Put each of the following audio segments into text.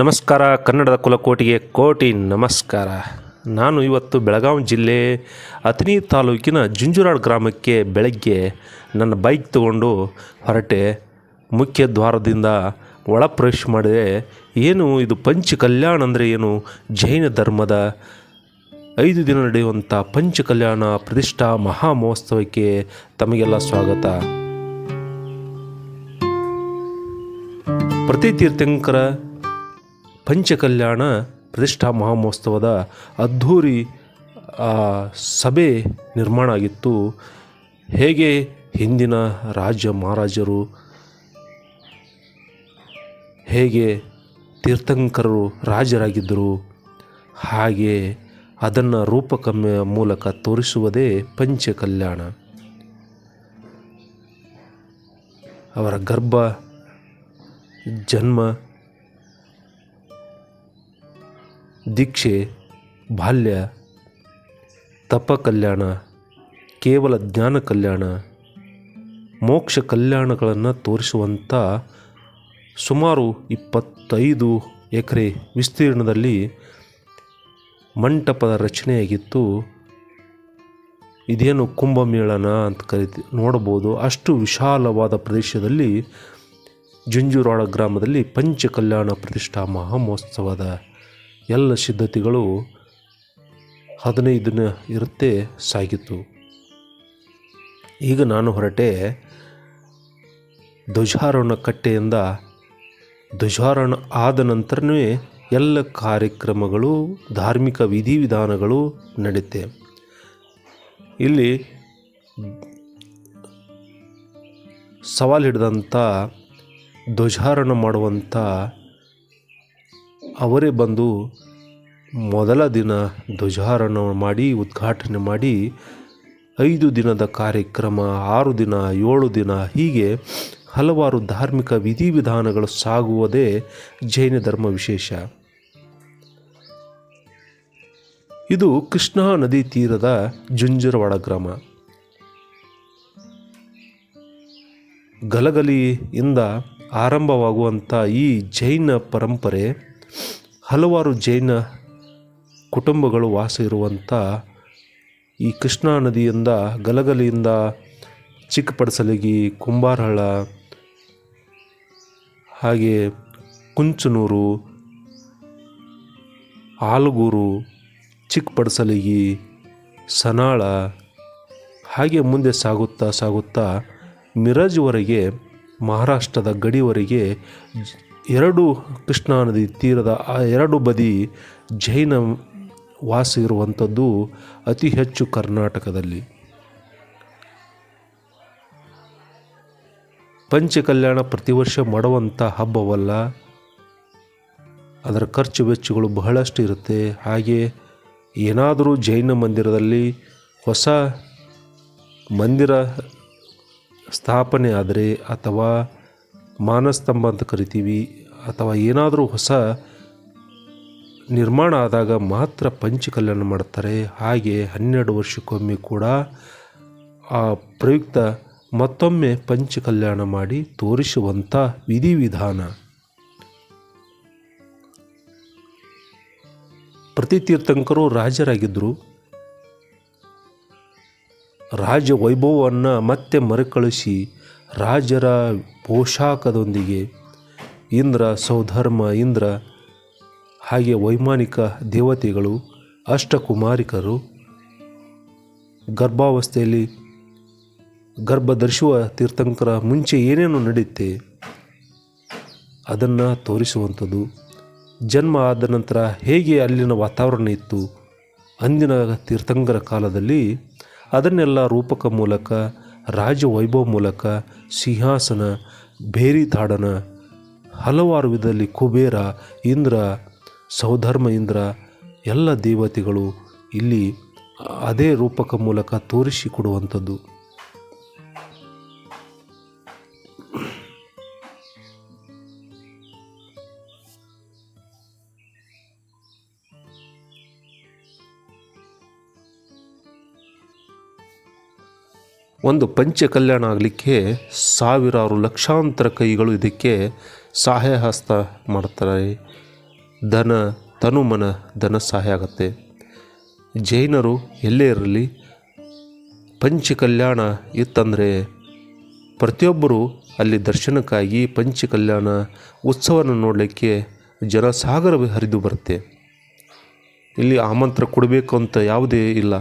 ನಮಸ್ಕಾರ. ಕನ್ನಡದ ಕುಲಕೋಟಿಗೆ ಕೋಟಿ ನಮಸ್ಕಾರ. ನಾನು ಇವತ್ತು ಬೆಳಗಾವಿ ಜಿಲ್ಲೆ ಅತನಿ ತಾಲೂಕಿನ ಜುಂಜುರಾಡ್ ಗ್ರಾಮಕ್ಕೆ ಬೆಳಗ್ಗೆ ನನ್ನ ಬೈಕ್ ತಗೊಂಡು ಹೊರಟೆ. ಮುಖ್ಯ ದ್ವಾರದಿಂದ ಒಳ ಪ್ರವೇಶ ಮಾಡಿದೆ. ಏನು ಇದು ಪಂಚ ಕಲ್ಯಾಣ ಅಂದರೆ ಏನು? ಜೈನ ಧರ್ಮದ ಐದು ದಿನ ನಡೆಯುವಂಥ ಪಂಚ ಕಲ್ಯಾಣ ಪ್ರತಿಷ್ಠಾ ಮಹಾ ಮಹೋತ್ಸವಕ್ಕೆ ತಮಗೆಲ್ಲ ಸ್ವಾಗತ. ಪ್ರತಿ ತೀರ್ಥಂಕರ ಪಂಚಕಲ್ಯಾಣ ಪ್ರತಿಷ್ಠಾ ಮಹಾಮಹೋತ್ಸವದ ಅದ್ಧೂರಿ ಸಭೆ ನಿರ್ಮಾಣ ಆಗಿತ್ತು. ಹೇಗೆ ಹಿಂದಿನ ರಾಜ ಮಹಾರಾಜರು, ಹೇಗೆ ತೀರ್ಥಂಕರರು ರಾಜರಾಗಿದ್ದರು, ಹಾಗೆ ಅದನ್ನು ರೂಪಕಮ್ಮೆ ಮೂಲಕ ತೋರಿಸುವುದೇ ಪಂಚಕಲ್ಯಾಣ. ಅವರ ಗರ್ಭ, ಜನ್ಮ ದೀಕ್ಷೆ, ಬಾಲ್ಯ ತಪ ಕಲ್ಯಾಣ ಕೇವಲ ಜ್ಞಾನ ಕಲ್ಯಾಣ, ಮೋಕ್ಷ ಕಲ್ಯಾಣಗಳನ್ನು ತೋರಿಸುವಂಥ ಸುಮಾರು ಇಪ್ಪತ್ತೈದು ಎಕರೆ ವಿಸ್ತೀರ್ಣದಲ್ಲಿ ಮಂಟಪದ ರಚನೆಯಾಗಿತ್ತು. ಇದೇನು ಕುಂಭಮೇಳನ ಅಂತ ಕರಿತಿ, ನೋಡ್ಬೋದು. ಅಷ್ಟು ವಿಶಾಲವಾದ ಪ್ರದೇಶದಲ್ಲಿ ಜುಂಜುರಾಳ ಗ್ರಾಮದಲ್ಲಿ ಪಂಚಕಲ್ಯಾಣ ಪ್ರತಿಷ್ಠಾ ಮಹಾಮಹೋತ್ಸವದ ಎಲ್ಲ ಸಿದ್ಧತೆಗಳು ಹದಿನೈದು ದಿನ ಇರುತ್ತೆ ಸಾಗಿತ್ತು. ಈಗ ನಾನು ಹೊರಟೆ ಧ್ವಜಾರೋಹಣ ಕಟ್ಟೆಯಿಂದ ಧ್ವಜಾರೋಹಣ ಆದ ನಂತರವೇ ಎಲ್ಲ ಕಾರ್ಯಕ್ರಮಗಳು, ಧಾರ್ಮಿಕ ವಿಧಿವಿಧಾನಗಳು ನಡೆಯುತ್ತೆ ಇಲ್ಲಿ ಸವಾಲು ಹಿಡಿದಂಥ ಧ್ವಜಾರೋಹಣ ಮಾಡುವಂಥ ಅವರೇ ಬಂದು ಮೊದಲ ದಿನ ಧ್ವಜಾರೋಹಣ ಮಾಡಿ, ಉದ್ಘಾಟನೆ ಮಾಡಿ, ಐದು ದಿನದ ಕಾರ್ಯಕ್ರಮ, ಆರು ದಿನ, ಏಳು ದಿನ, ಹೀಗೆ ಹಲವಾರು ಧಾರ್ಮಿಕ ವಿಧಿವಿಧಾನಗಳು ಸಾಗುವುದೇ ಜೈನ ಧರ್ಮ ವಿಶೇಷ. ಇದು ಕೃಷ್ಣಾ ನದಿ ತೀರದ ಜುಂಜರವಾಡ ಗ್ರಾಮ. ಗಲಗಲಿಯಿಂದ ಆರಂಭವಾಗುವಂಥ ಈ ಜೈನ ಪರಂಪರೆ ಹಲವಾರು ಜೈನ ಕುಟುಂಬಗಳು ವಾಸ ಇರುವಂಥ ಈ ಕೃಷ್ಣಾ ನದಿಯಿಂದ ಗಲಗಲಿಯಿಂದ ಚಿಕ್ಕಪಡಸಲಗಿ ಕುಂಬಾರಹಳ ಹಾಗೆ ಕುಂಚನೂರು, ಆಲಗೂರು, ಚಿಕ್ಕಪಡಸಲಗಿ, ಸನಾಳ ಹಾಗೆ ಮುಂದೆ ಸಾಗುತ್ತಾ ಸಾಗುತ್ತಾ ಮಿರಜ್ವರೆಗೆ ಮಹಾರಾಷ್ಟ್ರದ ಗಡಿವರೆಗೆ ಎರಡು ಕೃಷ್ಣಾ ನದಿ ತೀರದ ಆ ಎರಡು ಬದಿ ಜೈನ ವಾಸ ಇರುವಂಥದ್ದು ಅತಿ ಹೆಚ್ಚು ಕರ್ನಾಟಕದಲ್ಲಿ. ಪಂಚಕಲ್ಯಾಣ ವರ್ಷ ಮಾಡುವಂಥ ಹಬ್ಬವಲ್ಲ, ಅದರ ಖರ್ಚು ವೆಚ್ಚಗಳು ಬಹಳಷ್ಟು ಇರುತ್ತೆ. ಹಾಗೆ ಏನಾದರೂ ಜೈನ ಮಂದಿರದಲ್ಲಿ ಹೊಸ ಮಂದಿರ ಸ್ಥಾಪನೆ ಆದರೆ ಅಥವಾ ಮಾನಸ್ತಂಭ ಅಂತ ಕರಿತೀವಿ ಅಥವಾ ಏನಾದರೂ ಹೊಸ ನಿರ್ಮಾಣ ಆದಾಗ ಮಾತ್ರ ಪಂಚಕಲ್ಯಾಣ ಮಾಡ್ತಾರೆ. ಹಾಗೆ ಹನ್ನೆರಡು ವರ್ಷಕ್ಕೊಮ್ಮೆ ಕೂಡ ಆ ಪ್ರಯುಕ್ತ ಮತ್ತೊಮ್ಮೆ ಪಂಚಕಲ್ಯಾಣ ಮಾಡಿ ತೋರಿಸುವಂಥ ವಿಧಿವಿಧಾನ. ಪ್ರತಿ ತೀರ್ಥಂಕರು ರಾಜರಾಗಿದ್ದರು. ರಾಜ ವೈಭವವನ್ನು ಮತ್ತೆ ಮರುಕಳಿಸಿ ರಾಜರ ಪೋಷಾಕದೊಂದಿಗೆ ಇಂದ್ರ, ಸೌಧರ್ಮ, ಇಂದ್ರ, ಹಾಗೆ ವೈಮಾನಿಕ ದೇವತೆಗಳು, ಅಷ್ಟಕುಮಾರಿಕರು, ಗರ್ಭಾವಸ್ಥೆಯಲ್ಲಿ ಗರ್ಭ ಧರಿಸುವ ತೀರ್ಥಂಕರ ಮುಂಚೆ ಏನೇನು ನಡೆಯುತ್ತೆ, ಅದನ್ನು ತೋರಿಸುವಂಥದ್ದು. ಜನ್ಮ ಆದ ನಂತರ ಹೇಗೆ ಅಲ್ಲಿನ ವಾತಾವರಣ ಇತ್ತು, ಅಂದಿನ ತೀರ್ಥಂಕರ ಕಾಲದಲ್ಲಿ ಅದನ್ನೆಲ್ಲ ರೂಪಕ ಮೂಲಕ, ರಾಜವೈಭವ ಮೂಲಕ, ಸಿಂಹಾಸನ ಬೇರಿ ತಾಡನ ಹಲವಾರು ವಿಧದಲ್ಲಿ ಕುಬೇರ, ಇಂದ್ರ, ಸೌಧರ್ಮ ಇಂದ್ರ, ಎಲ್ಲ ದೇವತೆಗಳು ಇಲ್ಲಿ ಅದೇ ರೂಪಕ ಮೂಲಕ ತೋರಿಸಿಕೊಡುವಂಥದ್ದು ಒಂದು ಪಂಚ ಕಲ್ಯಾಣ ಆಗಲಿಕ್ಕೆ ಸಾವಿರಾರು ಲಕ್ಷಾಂತರ ಕೈಗಳು ಇದಕ್ಕೆ ಸಹಾಯ ಹಸ್ತ ಮಾಡ್ತಾರೆ. ಧನ ತನುಮನ ಧನ ಸಹಾಯ ಆಗುತ್ತೆ. ಜೈನರು ಎಲ್ಲೇ ಇರಲಿ, ಪಂಚಕಲ್ಯಾಣ ಇತ್ತಂದರೆ ಪ್ರತಿಯೊಬ್ಬರು ಅಲ್ಲಿ ದರ್ಶನಕ್ಕಾಗಿ ಪಂಚಕಲ್ಯಾಣ ಉತ್ಸವನ ನೋಡಲಿಕ್ಕೆ ಜನಸಾಗರ ಹರಿದು ಬರುತ್ತೆ. ಇಲ್ಲಿ ಆಮಂತ್ರ ಕೊಡಬೇಕು ಅಂತ ಯಾವುದೇ ಇಲ್ಲ.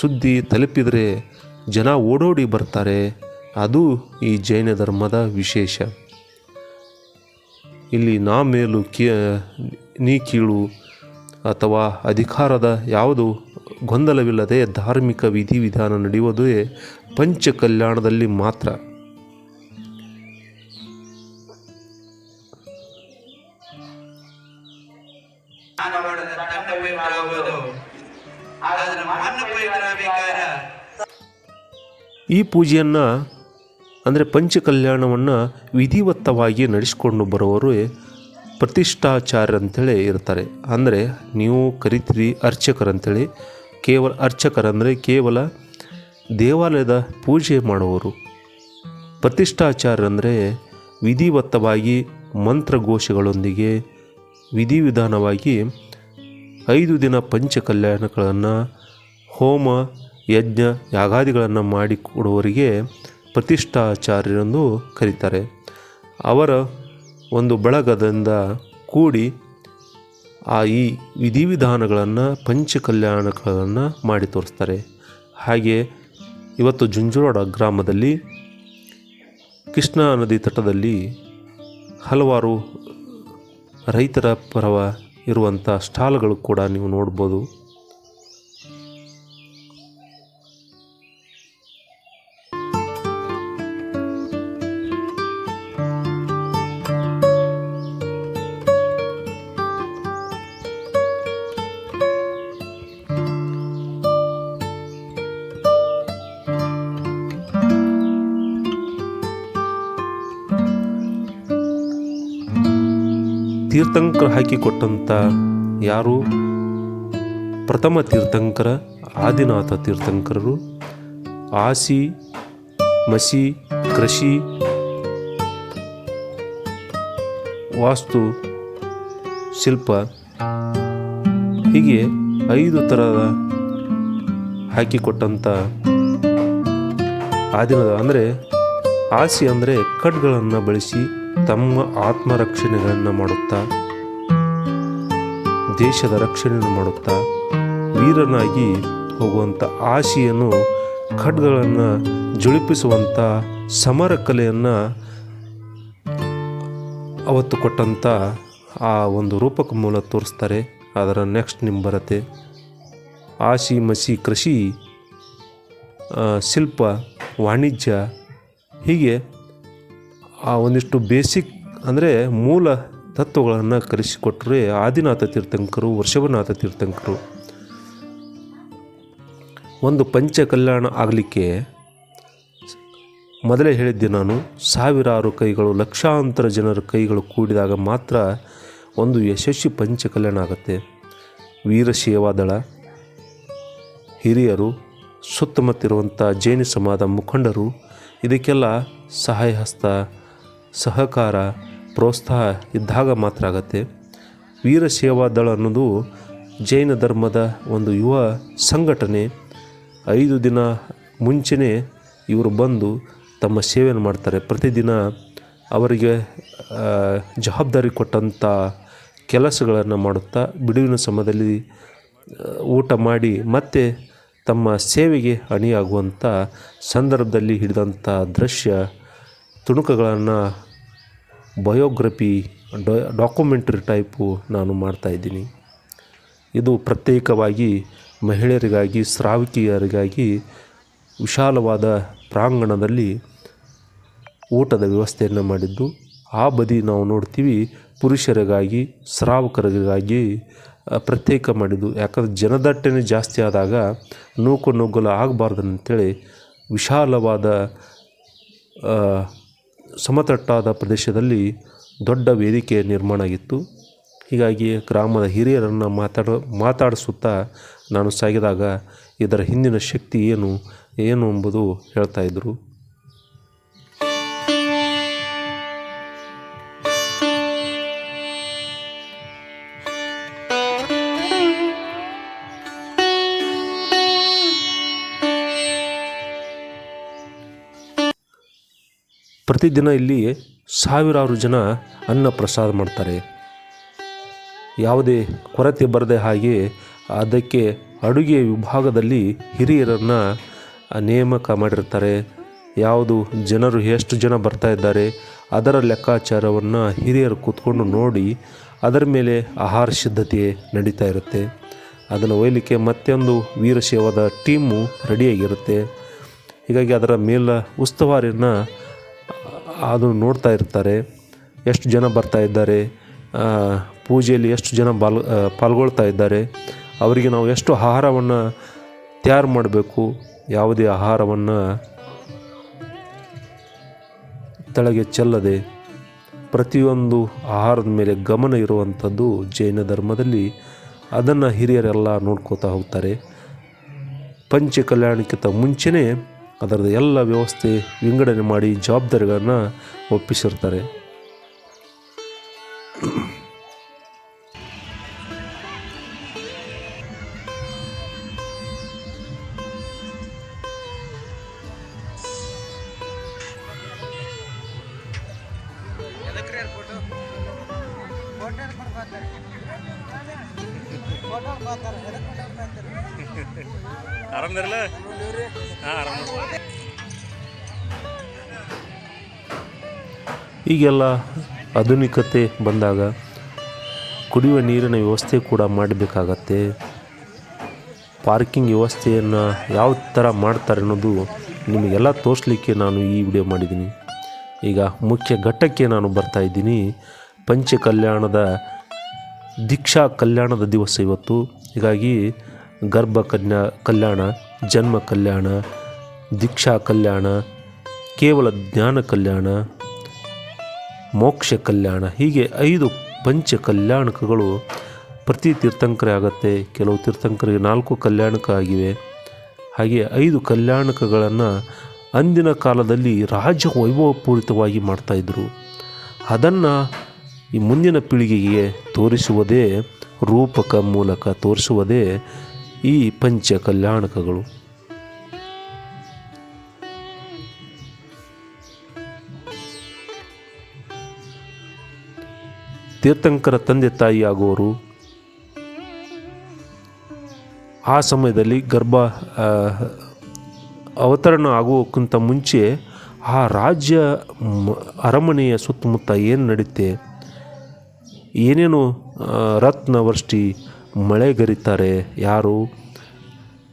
ಸುದ್ದಿ ತಲುಪಿದರೆ ಜನ ಓಡೋಡಿ ಬರ್ತಾರೆ. ಅದು ಈ ಜೈನ ಧರ್ಮದ ವಿಶೇಷ. ಇಲ್ಲಿ ನಾ ಮೇಲು ಕೀ, ನೀ ಕೀಳು ಅಥವಾ ಅಧಿಕಾರದ ಯಾವುದು ಗೊಂದಲವಿಲ್ಲದೆ ಧಾರ್ಮಿಕ ವಿಧಿವಿಧಾನ ನಡೆಯುವುದೇ ಮಾತ್ರ ಮಣ್ಣ ಪವಿತ್ರ ಬೇಕಾದ್ರೆ ಈ ಪೂಜೆಯನ್ನು ಅಂದರೆ ಪಂಚಕಲ್ಯಾಣವನ್ನು ವಿಧಿವತ್ತವಾಗಿ ನಡೆಸಿಕೊಂಡು ಬರುವವರು ಪ್ರತಿಷ್ಠಾಚಾರ್ಯ ಅಂತೇಳಿ ಇರ್ತಾರೆ. ಅಂದರೆ ನೀವು ಕರಿತೀರಿ ಅರ್ಚಕರಂತೇಳಿ ಕೇವಲ ಅರ್ಚಕರಂದರೆ ಕೇವಲ ದೇವಾಲಯದ ಪೂಜೆ ಮಾಡುವವರು. ಪ್ರತಿಷ್ಠಾಚಾರ್ಯ ಅಂದರೆ ವಿಧಿವತ್ತವಾಗಿ ಮಂತ್ರಘೋಷಗಳೊಂದಿಗೆ ವಿಧಿವಿಧಾನವಾಗಿ ಐದು ದಿನ ಪಂಚಕಲ್ಯಾಣಗಳನ್ನು ಹೋಮ, ಯಜ್ಞ, ಯಾಗಾದಿಗಳನ್ನು ಮಾಡಿಕೊಡುವವರಿಗೆ ಪ್ರತಿಷ್ಠಾಚಾರ್ಯರೆಂದು ಕರೀತಾರೆ. ಅವರ ಒಂದು ಬಳಗದಿಂದ ಕೂಡಿ ಆ ಈ ವಿಧಿವಿಧಾನಗಳನ್ನು ಪಂಚಕಲ್ಯಾಣಗಳನ್ನು ಮಾಡಿ ತೋರಿಸ್ತಾರೆ. ಹಾಗೆ ಇವತ್ತು ಜುಂಜುವಾಡ ಗ್ರಾಮದಲ್ಲಿ ಕೃಷ್ಣಾ ನದಿ ತಟದಲ್ಲಿ ಹಲವಾರು ರೈತರ ಪರವ ಇರುವಂಥ ಸ್ಟಾಲ್ಗಳು ಕೂಡ ನೀವು ನೋಡ್ಬೋದು. ತೀರ್ಥಂಕರ ಹಾಕಿಕೊಟ್ಟಂಥ ಯಾರು? ಪ್ರಥಮ ತೀರ್ಥಂಕರ, ಆದಿನಾಥ ತೀರ್ಥಂಕರರು, ಆಸಿ, ಮಸಿ, ಕೃಷಿ, ವಾಸ್ತು, ಶಿಲ್ಪ, ಹೀಗೆ ಐದು ಥರದ ಹಾಕಿಕೊಟ್ಟಂಥ ಆದಿನದ ಅಂದರೆ ಆಸಿ ಅಂದರೆ ಕಡ್ಗಳನ್ನು ಬಳಸಿ ತಮ್ಮ ಆತ್ಮರಕ್ಷಣೆಗಳನ್ನು ಮಾಡುತ್ತಾ ದೇಶದ ರಕ್ಷಣೆಯನ್ನು ಮಾಡುತ್ತಾ ವೀರನಾಗಿ ಹೋಗುವಂಥ ಆಶೆಯನ್ನು ಖಡ್ಗಳನ್ನು ಜುಳುಪಿಸುವಂಥ ಸಮರ ಕಲೆಯನ್ನು ಅವತ್ತು ಕೊಟ್ಟಂಥ ಆ ಒಂದು ರೂಪಕ ಮೂಲ ತೋರಿಸ್ತಾರೆ. ಅದರ ನೆಕ್ಸ್ಟ್ ನಿಮ್ಮ ಬರುತ್ತೆ ಆಶಿ ಮಸಿ ಕೃಷಿ ಶಿಲ್ಪ, ವಾಣಿಜ್ಯ. ಹೀಗೆ ಆ ಒಂದಿಷ್ಟು ಬೇಸಿಕ್ ಅಂದರೆ ಮೂಲ ತತ್ವಗಳನ್ನು ಕಲಿಸಿಕೊಟ್ಟರೆ ಆದಿನಾಥ ತೀರ್ಥಂಕರು ವರ್ಷಭನಾಥ ತೀರ್ಥಂಕರು. ಒಂದು ಪಂಚ ಕಲ್ಯಾಣ ಆಗಲಿಕ್ಕೆ ಮೊದಲೇ ಹೇಳಿದ್ದೆ ನಾನು, ಸಾವಿರಾರು ಕೈಗಳು, ಲಕ್ಷಾಂತರ ಜನರ ಕೈಗಳು ಕೂಡಿದಾಗ ಮಾತ್ರ ಒಂದು ಯಶಸ್ವಿ ಪಂಚಕಲ್ಯಾಣ ಆಗುತ್ತೆ. ವೀರಶೈವದಳ ಹಿರಿಯರು, ಸುತ್ತಮುತ್ತಿರುವಂಥ ಜೈನ ಸಮಾಜ ಮುಖಂಡರು, ಇದಕ್ಕೆಲ್ಲ ಸಹಾಯ ಹಸ್ತ ಸಹಕಾರ ಪ್ರೋತ್ಸಾಹ ಇದ್ದಾಗ ಮಾತ್ರ ಆಗತ್ತೆ. ವೀರಶೈವ ದಳ ಅನ್ನೋದು ಜೈನ ಧರ್ಮದ ಒಂದು ಯುವ ಸಂಘಟನೆ. ಐದು ದಿನ ಮುಂಚೆನೇ ಇವರು ಬಂದು ತಮ್ಮ ಸೇವೆಯನ್ನು ಮಾಡ್ತಾರೆ. ಪ್ರತಿದಿನ ಅವರಿಗೆ ಜವಾಬ್ದಾರಿ ಕೊಟ್ಟಂಥ ಕೆಲಸಗಳನ್ನು ಮಾಡುತ್ತಾ ಬಿಡುವಿನ ಸಮಯದಲ್ಲಿ ಊಟ ಮಾಡಿ ಮತ್ತೆ ತಮ್ಮ ಸೇವೆಗೆ ಅಣಿಯಾಗುವಂಥ ಸಂದರ್ಭದಲ್ಲಿ ಹಿಡಿದಂಥ ದೃಶ್ಯ, ತುಣುಕುಗಳನ್ನು ಬಯೋಗ್ರಫಿ ಡಾಕ್ಯುಮೆಂಟ್ರಿ ಟೈಪು ನಾನು ಮಾಡ್ತಾಯಿದ್ದೀನಿ ಇದು ಪ್ರತ್ಯೇಕವಾಗಿ ಮಹಿಳೆಯರಿಗಾಗಿ ಸ್ರಾವಕಿಯರಿಗಾಗಿ ವಿಶಾಲವಾದ ಪ್ರಾಂಗಣದಲ್ಲಿ ಊಟದ ವ್ಯವಸ್ಥೆಯನ್ನು ಮಾಡಿದ್ದು, ಆ ಬದಿ ನಾವು ನೋಡ್ತೀವಿ ಪುರುಷರಿಗಾಗಿ, ಶ್ರಾವಕರಿಗಾಗಿ ಪ್ರತ್ಯೇಕ ಮಾಡಿದ್ದು. ಯಾಕಂದರೆ ಜನದಟ್ಟಣೆ ಜಾಸ್ತಿ ಆದಾಗ ನೂಕು ನುಗ್ಗಲು ಆಗಬಾರ್ದು ಅಂತೇಳಿ ವಿಶಾಲವಾದ ಸಮತಟ್ಟಾದ ಪ್ರದೇಶದಲ್ಲಿ ದೊಡ್ಡ ವೇದಿಕೆ ನಿರ್ಮಾಣ ಆಗಿತ್ತು. ಹೀಗಾಗಿ ಗ್ರಾಮದ ಹಿರಿಯರನ್ನು ಮಾತಾಡ, ಮಾತಾಡಿಸುತ್ತಾ ನಾನು ಸಾಗಿದಾಗ ಇದರ ಹಿಂದಿನ ಶಕ್ತಿ ಏನು ಏನು ಎಂಬುದು ಹೇಳ್ತಾಯಿದ್ರು ಪ್ರತಿದಿನ ಇಲ್ಲಿ ಸಾವಿರಾರು ಜನ ಅನ್ನ ಪ್ರಸಾದ ಮಾಡ್ತಾರೆ. ಯಾವುದೇ ಕೊರತೆ ಬರದೆ ಹಾಗೆ ಅದಕ್ಕೆ ಅಡುಗೆ ವಿಭಾಗದಲ್ಲಿ ಹಿರಿಯರನ್ನು ನೇಮಕ ಮಾಡಿರ್ತಾರೆ. ಯಾವುದು ಜನರು ಎಷ್ಟು ಜನ ಬರ್ತಾ ಇದ್ದಾರೆ, ಅದರ ಲೆಕ್ಕಾಚಾರವನ್ನು ಹಿರಿಯರು ಕೂತ್ಕೊಂಡು ನೋಡಿ ಅದರ ಮೇಲೆ ಆಹಾರ ಸಿದ್ಧತೆ ನಡೀತಾ ಇರುತ್ತೆ. ಅದನ್ನು ಒಯ್ಯಲಿಕ್ಕೆ ಮತ್ತೊಂದು ವೀರಶೈವದ ಟೀಮು ರೆಡಿಯಾಗಿರುತ್ತೆ. ಹೀಗಾಗಿ ಅದರ ಮೇಲ ಉಸ್ತುವಾರಿಯನ್ನು ಅದು ನೋಡ್ತಾ ಇರ್ತಾರೆ, ಎಷ್ಟು ಜನ ಬರ್ತಾ ಇದ್ದಾರೆ ಪೂಜೆಯಲ್ಲಿ ಎಷ್ಟು ಜನ ಬಾಲ್ ಪಾಲ್ಗೊಳ್ತಾ ಇದ್ದಾರೆ, ಅವರಿಗೆ ನಾವು ಎಷ್ಟು ಆಹಾರವನ್ನು ತಯಾರು ಮಾಡಬೇಕು, ಯಾವುದೇ ಆಹಾರವನ್ನು ತಳಗೆ ಚೆಲ್ಲದೆ ಪ್ರತಿಯೊಂದು ಆಹಾರದ ಮೇಲೆ ಗಮನ ಇರುವಂಥದ್ದು ಜೈನ ಧರ್ಮದಲ್ಲಿ, ಅದನ್ನು ಹಿರಿಯರೆಲ್ಲ ನೋಡ್ಕೋತಾ ಹೋಗ್ತಾರೆ. ಪಂಚ ಕಲ್ಯಾಣಕ್ಕಿಂತ ಮುಂಚೆನೇ ಅದರದ್ದು ಎಲ್ಲ ವ್ಯವಸ್ಥೆ ವಿಂಗಡಣೆ ಮಾಡಿ ಜವಾಬ್ದಾರಿಗಳನ್ನು ಒಪ್ಪಿಸಿರ್ತಾರೆ. ಆರಾಮದಿರಲ್ಲ ಹಾಂ, ಆರಾಮ. ಈಗೆಲ್ಲ ಆಧುನಿಕತೆ ಬಂದಾಗ ಕುಡಿಯುವ ನೀರಿನ ವ್ಯವಸ್ಥೆ ಕೂಡ ಮಾಡಬೇಕಾಗತ್ತೆ. ಪಾರ್ಕಿಂಗ್ ವ್ಯವಸ್ಥೆಯನ್ನು ಯಾವ ಥರ ಮಾಡ್ತಾರೆ ಅನ್ನೋದು ನಿಮಗೆಲ್ಲ ತೋರಿಸ್ಲಿಕ್ಕೆ ನಾನು ಈ ವಿಡಿಯೋ ಮಾಡಿದ್ದೀನಿ. ಈಗ ಮುಖ್ಯ ಘಟ್ಟಕ್ಕೆ ನಾನು ಬರ್ತಾ ಇದ್ದೀನಿ. ಪಂಚ ಕಲ್ಯಾಣದ ದೀಕ್ಷಾ ಕಲ್ಯಾಣದ ದಿವಸ ಇವತ್ತು. ಹೀಗಾಗಿ ಗರ್ಭ ಕನ್ಯಾ ಕಲ್ಯಾಣ, ಜನ್ಮ ಕಲ್ಯಾಣ, ದೀಕ್ಷಾ ಕಲ್ಯಾಣ, ಕೇವಲ ಜ್ಞಾನ ಕಲ್ಯಾಣ, ಮೋಕ್ಷ ಕಲ್ಯಾಣ, ಹೀಗೆ ಐದು ಪಂಚ ಕಲ್ಯಾಣಕಗಳು ಪ್ರತಿ ತೀರ್ಥಂಕರ ಆಗುತ್ತೆ. ಕೆಲವು ತೀರ್ಥಂಕರಿಗೆ ನಾಲ್ಕು ಕಲ್ಯಾಣಕ ಆಗಿವೆ. ಹಾಗೆ ಐದು ಕಲ್ಯಾಣಕಗಳನ್ನು ಅಂದಿನ ಕಾಲದಲ್ಲಿ ರಾಜ ವೈಭವಪೂರಿತವಾಗಿ ಮಾಡ್ತಾಯಿದ್ರು ಅದನ್ನು ಈ ಮುಂದಿನ ಪೀಳಿಗೆಗೆ ತೋರಿಸುವುದೇ, ರೂಪಕ ಮೂಲಕ ತೋರಿಸುವುದೇ ಈ ಪಂಚ ಕಲ್ಯಾಣಕಗಳು. ತೀರ್ಥಂಕರ ತಂದೆ ತಾಯಿ ಆಗುವರು ಆ ಸಮಯದಲ್ಲಿ ಗರ್ಭ ಅವತರಣ ಆಗುವಕ್ಕಿಂತ ಮುಂಚೆ ಆ ರಾಜ್ಯ ಅರಮನೆಯ ಸುತ್ತಮುತ್ತ ಏನು ನಡೀತೆ ಏನೇನು ರತ್ನವೃಷ್ಟಿ ಮಳೆಗರಿತಾರೆ ಯಾರು?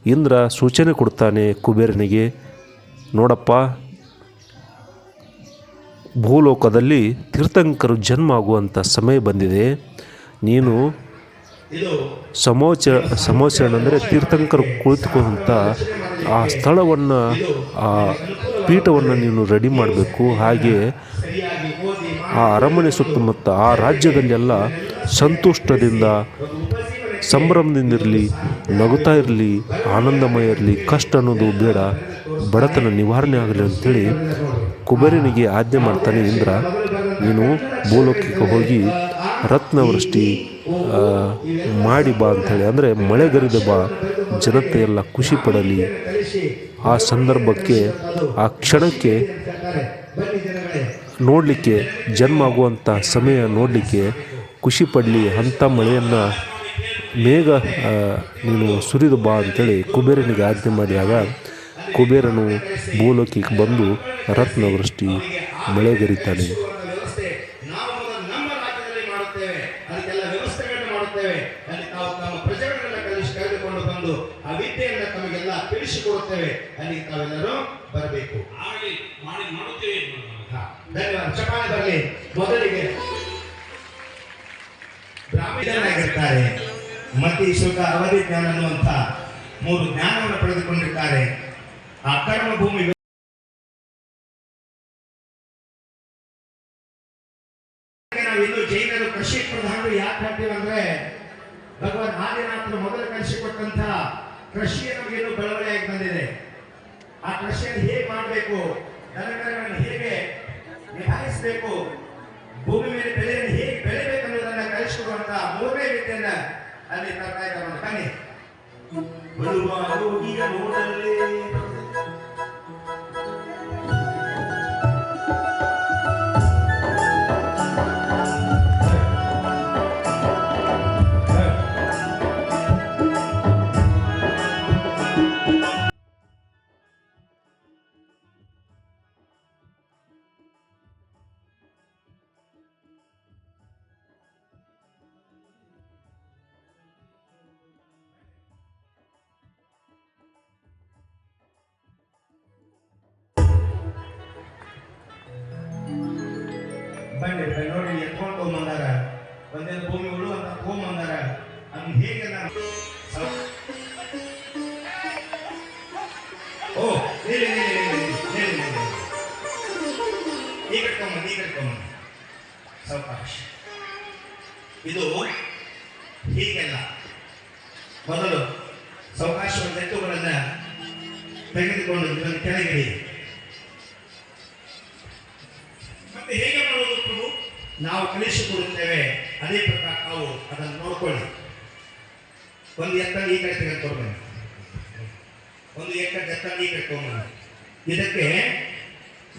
ಇಂದ್ರ ಸೂಚನೆ ಕೊಡ್ತಾನೆ ಕುಬೇರನಿಗೆ, ನೋಡಪ್ಪ, ಭೂಲೋಕದಲ್ಲಿ ತೀರ್ಥಂಕರು ಜನ್ಮ ಆಗುವಂಥ ಸಮಯ ಬಂದಿದೆ. ನೀನು ಸಮೋಚ ಸಮೋಚರಣ ಅಂದರೆ ತೀರ್ಥಂಕರು ಕುಳಿತುಕೊಂಡಂಥ ಆ ಸ್ಥಳವನ್ನು, ಆ ಪೀಠವನ್ನು ನೀನು ರೆಡಿ ಮಾಡಬೇಕು. ಹಾಗೆ ಆ ಅರಮನೆ ಸುತ್ತಮುತ್ತ ಆ ರಾಜ್ಯದಲ್ಲೆಲ್ಲ ಸಂತುಷ್ಟದಿಂದ ಸಂಭ್ರಮದಿಂದ ಇರಲಿ ನಗುತ್ತಾ ಇರಲಿ, ಆನಂದಮಯ ಇರಲಿ, ಕಷ್ಟ ಅನ್ನೋದು ಬೇಡ, ಬಡತನ ನಿವಾರಣೆ ಆಗಲಿ ಅಂಥೇಳಿ ಕುಬೇರನಿಗೆ ಆಜ್ಞೆ ಮಾಡ್ತಾನೆ ಇಂದ್ರ, ನೀನು ಭೂಲೋಕಕ್ಕೆ ಹೋಗಿ ರತ್ನವೃಷ್ಟಿ ಮಾಡಿ ಬಾ ಅಂಥೇಳಿ ಅಂದರೆ ಮಳೆಗರಿದ ಬಾ, ಜನತೆ ಎಲ್ಲ ಖುಷಿ ಪಡಲಿ. ಆ ಸಂದರ್ಭಕ್ಕೆ, ಆ ಕ್ಷಣಕ್ಕೆ ನೋಡಲಿಕ್ಕೆ ಜನ್ಮ ಆಗುವಂಥ ಸಮಯ ನೋಡಲಿಕ್ಕೆ ಖುಷಿ ಪಡಲಿ, ಅಂಥ ಮಳೆಯನ್ನು ಮೇಘ ನೀನು ಸುರಿದು ಬಾ ಅಂತೇಳಿ ಕುಬೇರನಿಗೆ ಆಜ್ಞೆ ಮಾಡಿದಾಗ ಕುಬೇರನು ಭೂಲೋಕಿಗೆ ಬಂದು ರತ್ನವೃಷ್ಟಿ ಮಳೆಗರಿತಾನೆ. ಮತಿ ಸುಖ ಅವಧಿ ಜ್ಞಾನ ಅನ್ನುವಂಥ ಮೂರು ಜ್ಞಾನವನ್ನು ಪಡೆದುಕೊಂಡಿದ್ದಾರೆ. ಆ ಕರ್ಮ ಭೂಮಿ ಇನ್ನು ಜೈನರು ಕೃಷಿ ಪ್ರಧಾನರು ಯಾಕೆ ಹಾಕ್ತೀವಂದ್ರೆ ಭಗವಾನ್ ಆದಿನಾಥನು ಮೊದಲು ಕಲಿಸಿಕೊಟ್ಟಂತ ಕೃಷಿ ನಮಗೆ ಇನ್ನೂ ಬೆಳವಣಿಗೆಯಾಗಿ ಬಂದಿದೆ. ಆ ಕೃಷಿಯನ್ನು ಹೇಗೆ ಮಾಡಬೇಕು, ದನಗಳನ್ನು ಹೇಗೆ ನಿಭಾಯಿಸಬೇಕು, ಭೂಮಿ ಮೇಲೆ ಬೆಳೆಯನ್ನು ಹೇಗೆ ಬೆಳೆಯಬೇಕು ಅನ್ನೋದನ್ನ ಕಲಿಸಿಕೊಡುವಂತಹ ಮೂರನೇ ವಿದ್ಯೆಯನ್ನ ಅಲ್ಲಿ ತರ್ತಾ ಇದ್ದಾರೆ ನೋಡಿ. ಬನ್ನಿ ಬರುವ ರೋಗಿಯ ನೋಡಲೇ ಬನ್ನಿ ನೋಡಿ ಎತ್ಕೊಂಡು ತೊಗೊಂಬಂದಾರ ಒಂದೇ ಭೂಮಿ ಉಳು ಅಂತ ತೊಗೊಂಬಂದಾರ ಹೇಗೆ ಸೌ- ಓ ಇದು ಹೀಗೆಲ್ಲ. ಮೊದಲು ಸಾವಕಾಶ ಎತ್ತುಗಳನ್ನ ತೆಗೆದುಕೊಂಡು ಇದನ್ನು ಕೆಳಗಿಡಿ. ತಗೊಂಡ್ಬನ್ನಿ ಇದಕ್ಕೆ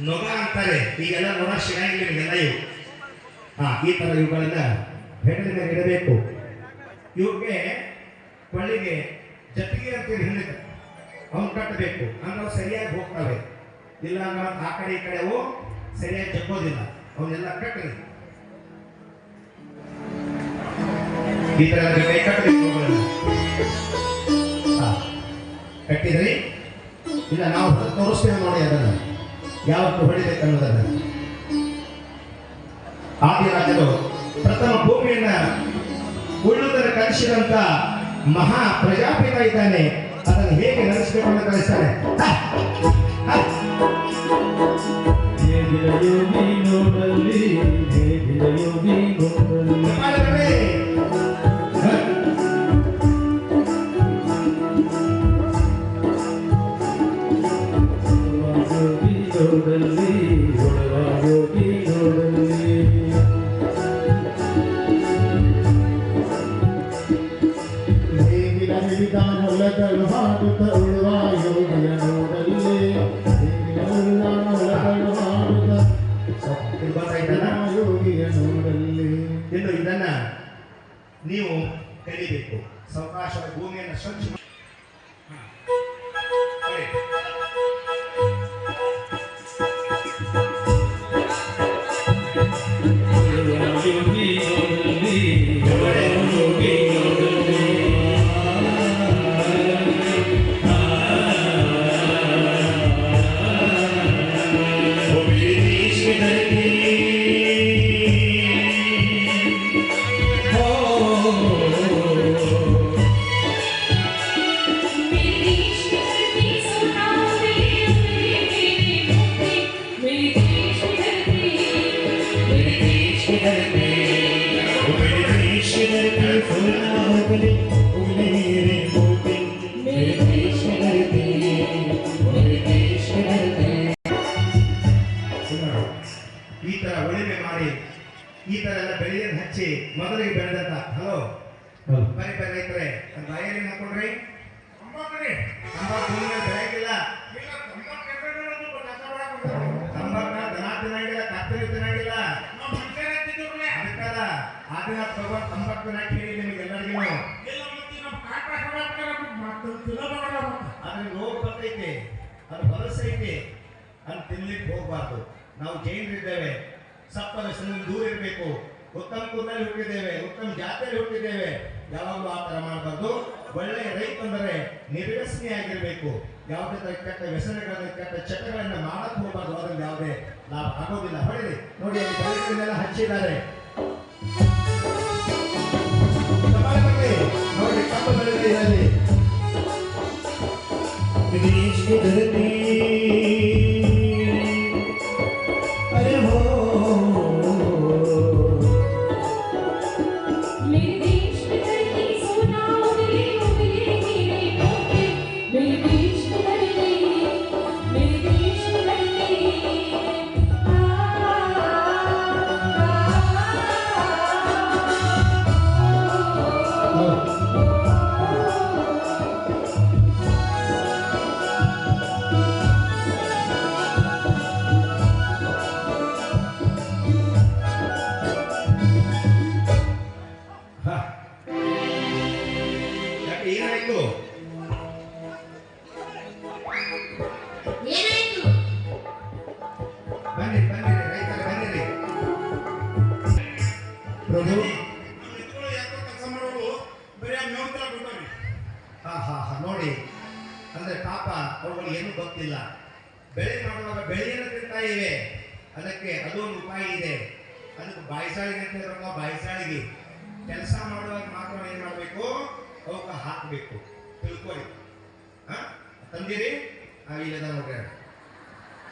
ನೊಗ ಅಂತಾರೆ. ಈಗೆಲ್ಲ ನೊಗ ಸಿಗಂಗಿಲ್ಲ ನಿಮಗೆಲ್ಲ ಇವು. ಹಾ, ಈ ತರ ಇವುಗಳನ್ನ ಹೆಣ್ಣಿನ ಇಡಬೇಕು ಇವ್ರಿಗೆ ಕೊಳ್ಳಿಗೆ ಜಟ್ಟಿಗೆ ಅಂತೇಳಿ ಹಿಂದಕ್ಕೆ ಅವನು ಕಟ್ಟಬೇಕು. ಅಂದ್ರೆ ಸರಿಯಾಗಿ ಹೋಗ್ತವೆ. ಇಲ್ಲ ಅಂದ್ರೆ ಆ ಕಡೆ ಈ ಕಡೆ ಅವು ಸರಿಯಾಗಿ ಜಗ್ಗೋದಿಲ್ಲ ಅವನ್ನೆಲ್ಲ ಕಟ್ಟಲಿ ಈ ತರ ಕಟ್ಟಬೇಕು. ಕಟ್ಟಿದ್ರಿ? ಇಲ್ಲ ನಾವು ತೋರಿಸ್ತೇವೆ ನೋಡಿ ಅದನ್ನು. ಯಾವತ್ತು ಹೊಡಿಬೇಕನ್ನೋದನ್ನು. ಆದಿರಾಜರು ಪ್ರಥಮ ಭೂಮಿಯನ್ನ ಉಳ್ಳುವುದರ ಕಲಿಸಿದಂತ ಮಹಾ ಪ್ರಜಾಪಿತ ಇದ್ದಾನೆ. ಅದನ್ನು ಹೇಗೆ ನಡೆಸಬೇಕು ಅಂತ ಕಲಿಸ್ತಾನೆ ಹ! ಆದಿನಾಥ್ ಭಗವಾನ್ ತಂಬಾಕು ತಿನ್ನಕ್ಕೆ ಹೇಳಿ ನಿಮಗೆಲ್ಲರಿಗೂ. ಅದ್ರ ರೋಗ ಬರ್ತೈತಿ ಅದು ಐತೆ. ಅದು ತಿನ್ಲಿಕ್ಕೆ ಹೋಗಬಾರ್ದು. ನಾವು ಜೈನರಿದ್ದೇವೆ ಹೆಸರಿನ ದೂರ ಇರಬೇಕು. ಉತ್ತಮ ಕುಲದಲ್ಲಿ ಹುಟ್ಟಿದ್ದೇವೆ. ಉತ್ತಮ ಜಾತಿಯಲ್ಲಿ ಹುಟ್ಟಿದ್ದೇವೆ. ಯಾವಾಗಲೂ ಆ ಥರ ಮಾಡಬಾರ್ದು. ಒಳ್ಳೆಯ ರೈತಂದರೆ ನಿರ್ವ್ಯಸನಿಯಾಗಿರ್ಬೇಕು. ಯಾವುದೇ ಥರ ಕೆಟ್ಟ ವ್ಯಸನಗಳನ್ನ ಕೆಟ್ಟ ಚಟಗಳನ್ನ ಮಾಡಕ್ಕೆ ಹೋಗಬಾರ್ದು. ಅದರಲ್ಲಿ ಯಾವುದೇ ಲಾಭ ಆಗೋದಿಲ್ಲ. ಹೊಡಿರಿ ನೋಡಿ ಹಚ್ಚಿದ್ದಾರೆ. ನೋಡಿ ಕಪ್ಪು ಬೆಳೆದಿದ್ದಾರೆ ಇದು ಈಜಿಗೆ ಬೆಳೆ ಹಾ ಹಾ ಹಾ, ನೋಡಿ. ಅಂದ್ರೆ ಪಾಪ ಅವುಗಳು ಏನು ಗೊತ್ತಿಲ್ಲ. ಬೆಳೆ ಮಾಡುವಾಗ ಬೆಳೆಯನ್ನು ತಿಂತಾ ಇವೆ. ಅದಕ್ಕೆ ಅದೊಂದು ಉಪಾಯ ಇದೆ. ಅದಕ್ಕೆ ಬಾಯಿಸಾಳಿಗೆ ಅಂತ ಬಾಯಿಸಾಳಿಗೆ. ಕೆಲಸ ಮಾಡುವಾಗ ಮಾತ್ರ ಏನು ಮಾಡಬೇಕು? ಅವಕ್ಕೆ ಹಾಕಬೇಕು. ತಿಳ್ಕೊಳ್ಳಿ. ಹಾ? ತಂದಿರಿ? ಇಲ್ಲದ ನೋಡ್ರಿ.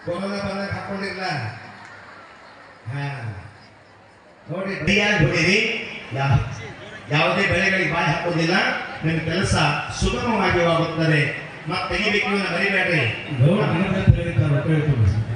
ಕೊರೋನಾ ಬಂದಾಗ ಹಾಕೊಂಡಿರ್ಲ. ಹಾ. ನೋಡಿ ಬಡಿಯಾಗಿ ಹೊಡೀರಿ. ಯಾವುದೇ ಬೆಳೆಗಳಿಗೆ ಬಾಯಿ ಹಾಕೋದಿಲ್ಲ. ನಿಮ್ಮ ಕೆಲಸ ಸುಗಮವಾಗಿ ಆಗುತ್ತದೆ ಮತ್ತೆ ತೆಗಿಬೇಕು ಮರಿಬೇಡ್ರಿ ಮಾಡಿದ್ದಾರೆ.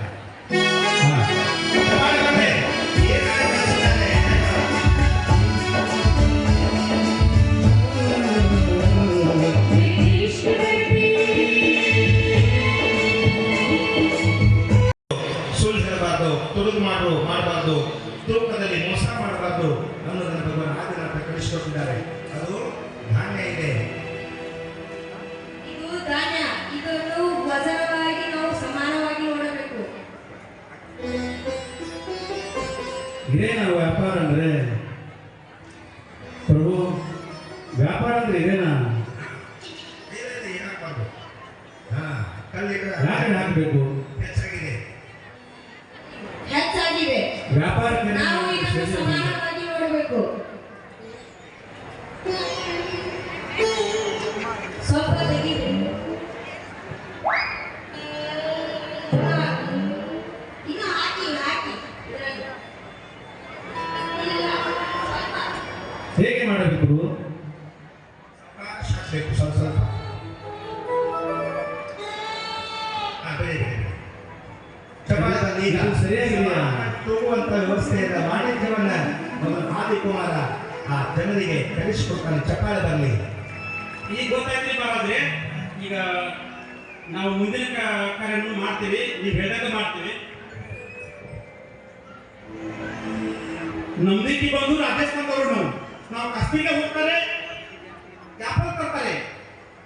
ಚಪ್ಪಾಳೆ ಚಪಾಳೆ ಬರಲಿ ಈಗ ಗೊತ್ತಾಗ್ಲಿ ಬಾರಾದ್ರೆ ಈಗ ನಾವು ಮುಂದಿನ ಕಾರ್ಯವನ್ನು ಮಾಡ್ತೀವಿ, ನೀವು ಹೇಳಿದಾಗ ಮಾಡ್ತೀವಿ. ನಂಬಿಕೆ ಬಂದು ರಾಜಸ್ಥಾನದವರು ನಾವು. ನಾವು ಕಾಶ್ಮೀರ ಹೋಗ್ತಾರೆ ವ್ಯಾಪಾರ ತರ್ತಾರೆ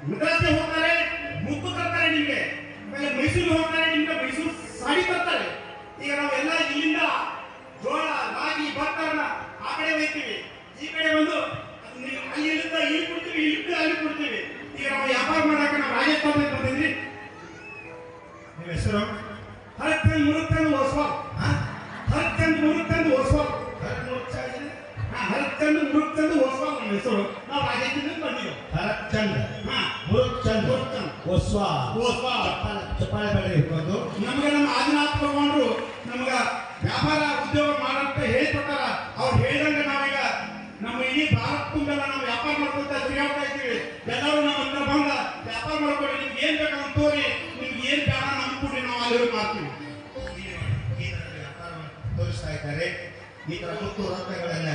ಮದ್ರಾಸ್ಗೆ ಹೋಗ್ತಾರೆ ಮುತ್ತು ತರ್ತಾರೆ ನಿಮಗೆ. ಆಮೇಲೆ ಮೈಸೂರಿಗೆ ಹೋಗ್ತಾರೆ ನಿಮ್ಗೆ, ಮೈಸೂರು ಸಾಡಿ ತರ್ತಾರೆ. ಈಗ ನಾವೆಲ್ಲ ಇಲ್ಲಿಂದ ಜೋಳ, ರಾಗಿ, ಭತ್ತವನ್ನ ಆ ಕಡೆ ಒಯ್ತೀವಿ ಈ ಕಡೆ ಬಂದು ಅಲ್ಲಿ ಇಲ್ಲಿಂದ ಇಲ್ಲಿ ಕೊಡ್ತೀವಿ ಇಲ್ಲಿ ಅಲ್ಲಿ ಕೊಡ್ತೀವಿ. ಈಗ ನಾವು ವ್ಯಾಪಾರ ಮಾಡಾಕ ನಾವು ರಾಜಸ್ಥಾನ ಬರ್ತೀವಿ ನಿಮ್ಮ ಹೆಸರು? ಹರಚಂದ್ ಮುರುತ್ತಂದು ಓಸ್ವಾಲ್ ಹರಚಂದ್ ಮುರುತ್ತಂದು ಓಸ್ವಾಲ್ ಹರತ್ತಂದು ಮುರುತ್ತಂದು ಓಸ್ವಾಲ್ ನಮ್ಮ ಹೆಸರು. ನಾವು ರಾಜಸ್ಥಾನದಿಂದ ಬಂದಿದ್ದೆವು ಹರತ್ತಂದ ಮುರುಚಂದ್ ಒಸ್ವಾ ಓಸ್ವಾಲ್ ಚಪ್ಪಾಳೆ ಬೇಡ ಇರ್ಬೋದು ನಮಗೆ ನಮ್ಮ ಆದಿನಾಥ ತಗೊಂಡ್ರು ನಮಗ ವ್ಯಾಪಾರ ಉದ್ಯೋಗ ಮಾಡಂತ ಹೇಳ್ಕೊಟ್ಟಾರ. ಅವ್ರು ಹೇಳಿದಂಗೆ ನಿಮ್ಗೆ ಏನ್ ಬೇಕಂತ ತೋರಿ. ನಿಮ್ಗೆ ಏನ್ ಬೇಡ ನಮ್ಗೆ ನಾವು ಅಲ್ಲಿ ಮಾಡ್ತೀವಿ. ತೋರಿಸ್ತಾ ಇದ್ದಾರೆ. ಈ ತರ ಮುತ್ತು ರತ್ನಗಳನ್ನ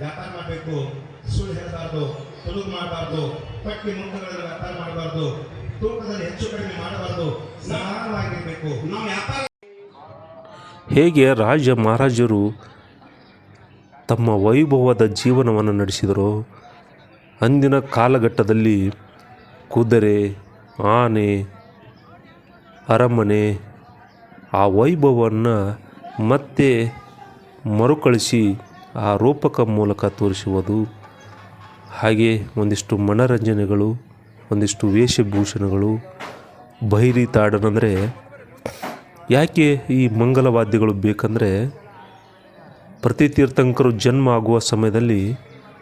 ವ್ಯಾಪಾರ ಮಾಡಬೇಕು. ಸುಳ್ಳು ಹೇಳಬಾರ್ದು ತುಳುಗು ಮಾಡಬಾರ್ದು, ಪಟ್ಟಿ ಮುತ್ತುಗಳನ್ನು ವ್ಯಾಪಾರ ಮಾಡಬಾರ್ದು, ತೂಕದಲ್ಲಿ ಹೆಚ್ಚು ಕಡಿಮೆ ಮಾಡಬಾರ್ದು ಸಮಾನವಾಗಿರ್ಬೇಕು ನಾವು ವ್ಯಾಪಾರ ಹೇಗೆ ರಾಜ ಮಹಾರಾಜರು ತಮ್ಮ ವೈಭವದ ಜೀವನವನ್ನು ನಡೆಸಿದರೋ? ಅಂದಿನ ಕಾಲಘಟ್ಟದಲ್ಲಿ ಕುದುರೆ ಆನೆ, ಅರಮನೆ, ಆ ವೈಭವವನ್ನು ಮತ್ತೆ ಮರುಕಳಿಸಿ ಆ ರೂಪಕ ಮೂಲಕ ತೋರಿಸುವುದು. ಹಾಗೆ ಒಂದಿಷ್ಟು ಮನರಂಜನೆಗಳು, ಒಂದಿಷ್ಟು ವೇಷಭೂಷಣಗಳು, ಬೈರಿ ತಾಡನಂದರೆ ಯಾಕೆ ಈ ಮಂಗಲವಾದ್ಯಗಳು ಬೇಕಂದರೆ ಪ್ರತಿ ತೀರ್ಥಂಕರು ಜನ್ಮ ಆಗುವ ಸಮಯದಲ್ಲಿ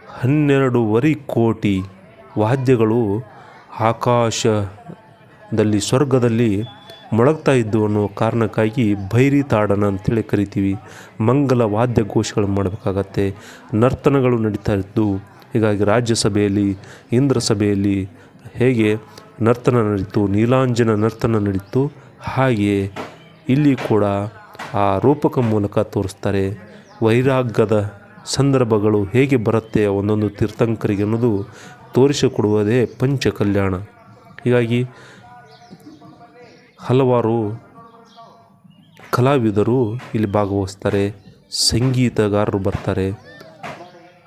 ಹನ್ನೆರಡೂವರೆ ಕೋಟಿ ವಾದ್ಯಗಳು ಆಕಾಶದಲ್ಲಿ, ಸ್ವರ್ಗದಲ್ಲಿ ಮೊಳಗ್ತಾ ಇದ್ದು ಅನ್ನೋ ಕಾರಣಕ್ಕಾಗಿ ಭೈರಿ ತಾಡನ ಅಂತೇಳಿ ಕರಿತೀವಿ. ಮಂಗಲ ವಾದ್ಯ ಘೋಷಗಳು ಮಾಡಬೇಕಾಗತ್ತೆ. ನರ್ತನಗಳು ನಡೀತಾ ಇದ್ದು, ಹೀಗಾಗಿ ರಾಜ್ಯಸಭೆಯಲ್ಲಿ ಇಂದ್ರ ಸಭೆಯಲ್ಲಿ ಹೇಗೆ ನರ್ತನ ನಡೀತು, ನೀಲಾಂಜನ ನರ್ತನ ನಡೀತು ಹಾಗೆಯೇ ಇಲ್ಲಿ ಕೂಡ ಆ ರೂಪಕ ಮೂಲಕ ತೋರಿಸ್ತಾರೆ. ವೈರಾಗ್ಯದ ಸಂದರ್ಭಗಳು ಹೇಗೆ ಬರುತ್ತೆ, ಒಂದೊಂದು ತೀರ್ಥಂಕರಿಗೆ ಅನ್ನೋದು ತೋರಿಸಿಕೊಡುವುದೇ ಪಂಚಕಲ್ಯಾಣ. ಹೀಗಾಗಿ ಹಲವಾರು ಕಲಾವಿದರು ಇಲ್ಲಿ ಭಾಗವಹಿಸ್ತಾರೆ, ಸಂಗೀತಗಾರರು ಬರ್ತಾರೆ.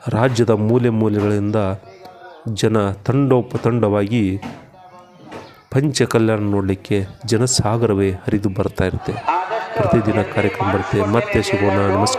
ರಾಜ್ಯದ ಮೂಲೆ ಮೂಲೆಗಳಿಂದ ಜನ ತಂಡೋಪತಂಡವಾಗಿ ಪಂಚಕಲ್ಯಾಣ ನೋಡಲಿಕ್ಕೆ ಜನಸಾಗರವೇ ಹರಿದು ಬರ್ತಾ ಇರುತ್ತೆ. ಪ್ರತಿದಿನ ಕಾರ್ಯಕ್ರಮ ಬರುತ್ತೆ. ಮತ್ತೆ ಸಿಗೋಣ. ನಮಸ್ಕಾರ.